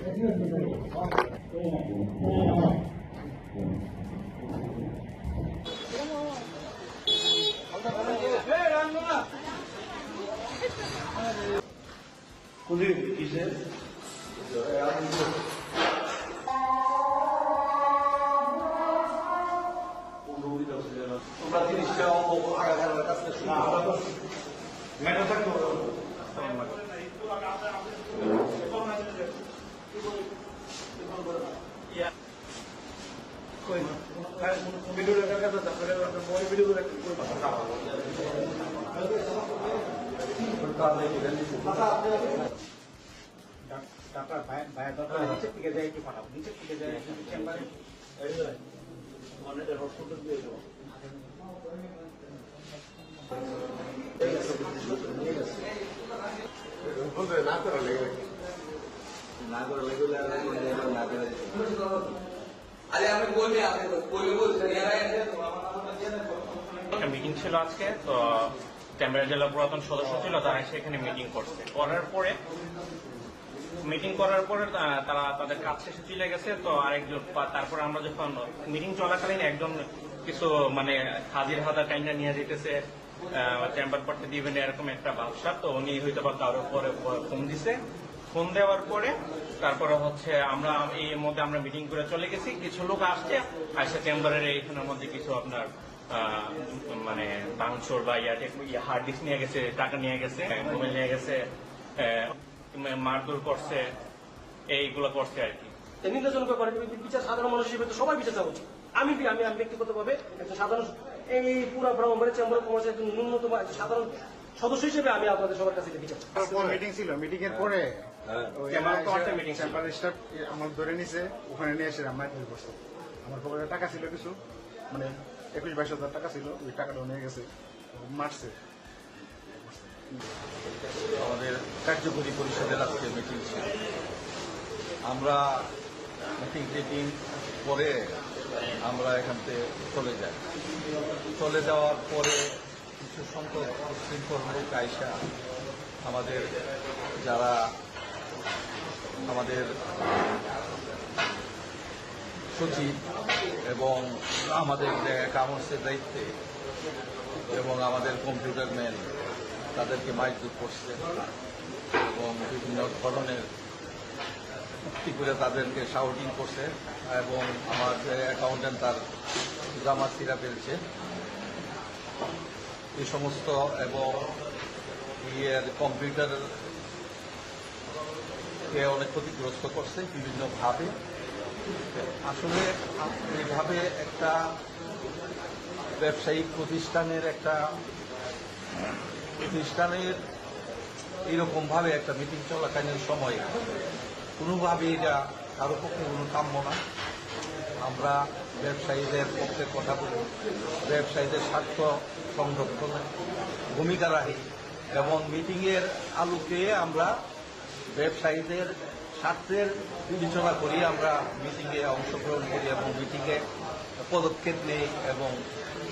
আরে কাজো এর নাম করলাম নিজে আমরা এই দাদা বোন আপনি ডাক্তার ভাই ভাই দরকার নিচের দিকে যায় একটু পাঠাবো নিচের দিকে যায় চেম্বারে একটা মিটিং ছিল আজকে, তো ক্যামেরা জেলা পুরাতন সদস্য ছিল, তারা এসে এখানে মিটিং করছে। করার পরে মিটিং করার পরে তারা তাদের কাজ শেষে চলে গেছে, তো আরেকজন তারপরে আমরা যখন মিটিং চলাকালীন একজন কিছু মানে হাজির হাজার টাইমটা নিয়ে যেতেছে চেম্বার করতে দিবেন, এরকম একটা ব্যবসা তো উনি হয়তো বা কারোর পরে ফোন দিছে। ফোন দেওয়ার পরে তারপরে হচ্ছে আমরা এই মধ্যে আমরা মিটিং করে চলে গেছি। কিছু লোক আসছে আসে চেম্বারের এইখানের মধ্যে কিছু আপনার মানে বাংচোর বা ইয়াতে হার্ড ডিস্ক নিয়ে গেছে, টাকা নিয়ে গেছে মোবাইল নিয়ে গেছে মারধর করছে, এইগুলো করছে আর কি। নির্বাচন করে বিচার সাধারণ মানুষ হিসেবে তো সবাই বিচার চাওয়া আমি আমি ব্যক্তিগতভাবে একজন সাধারণ এই পুরা ব্রাহ্মণবাড়ি চেম্বার অফ কমার্সের একজন ন্যূনতম একজন সাধারণ সদস্য হিসেবে আমি আপনাদের সবার কাছে এটা মিটিং ছিল। মিটিং এর পরে। চেম্বার স্টাফ আমার ধরে নিছে ওখানে নিয়ে এসে আমার হেল্প করছে আমার পকেটে টাকা ছিল কিছু মানে একুশ বাইশ হাজার টাকা ছিল ওই টাকাটাও নিয়ে গেছে মারছে। আমাদের কার্যকরী পরিষদের আজকে মিটিং ছিল। আমরা মিটিং টিটিং পরে আমরা এখান থেকে চলে যাই। চলে যাওয়ার পরে কিছু সংখ্যক শৃঙ্খল লোক আমাদের যারা আমাদের সচিব এবং আমাদের যে কামড়সের দায়িত্বে এবং আমাদের কম্পিউটার ম্যান তাদেরকে মাইজুর করছে এবং বিভিন্ন ধরনের চুক্তি করে তাদেরকে শাউটিং করছে এবং আমার অ্যাকাউন্টেন্ট তার জামা সিরা ফেলছে। এই সমস্ত এবং ইয়ের কম্পিউটার কে অনেক ক্ষতিগ্রস্ত করছে বিভিন্নভাবে। আসলে এইভাবে একটা ব্যবসায়িক প্রতিষ্ঠানের একটা প্রতিষ্ঠানের এইরকম ভাবে একটা মিটিং চলাকালীন সময়ে কোনোভাবে এটা কারও পক্ষে কোনো কাম্য না। আমরা ব্যবসায়ীদের পক্ষে কথা বলি, ব্যবসায়ীদের স্বার্থ সংরক্ষণে ভূমিকা রাখি এবং মিটিংয়ের আলোকে আমরা ব্যবসায়ীদের স্বার্থের বিবেচনা করি, আমরা মিটিংয়ে অংশগ্রহণ করি এবং মিটিংয়ে পদক্ষেপ নেই এবং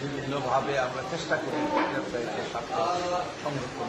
বিভিন্নভাবে আমরা চেষ্টা করি ব্যবসায়ীদের স্বার্থ সংরক্ষণ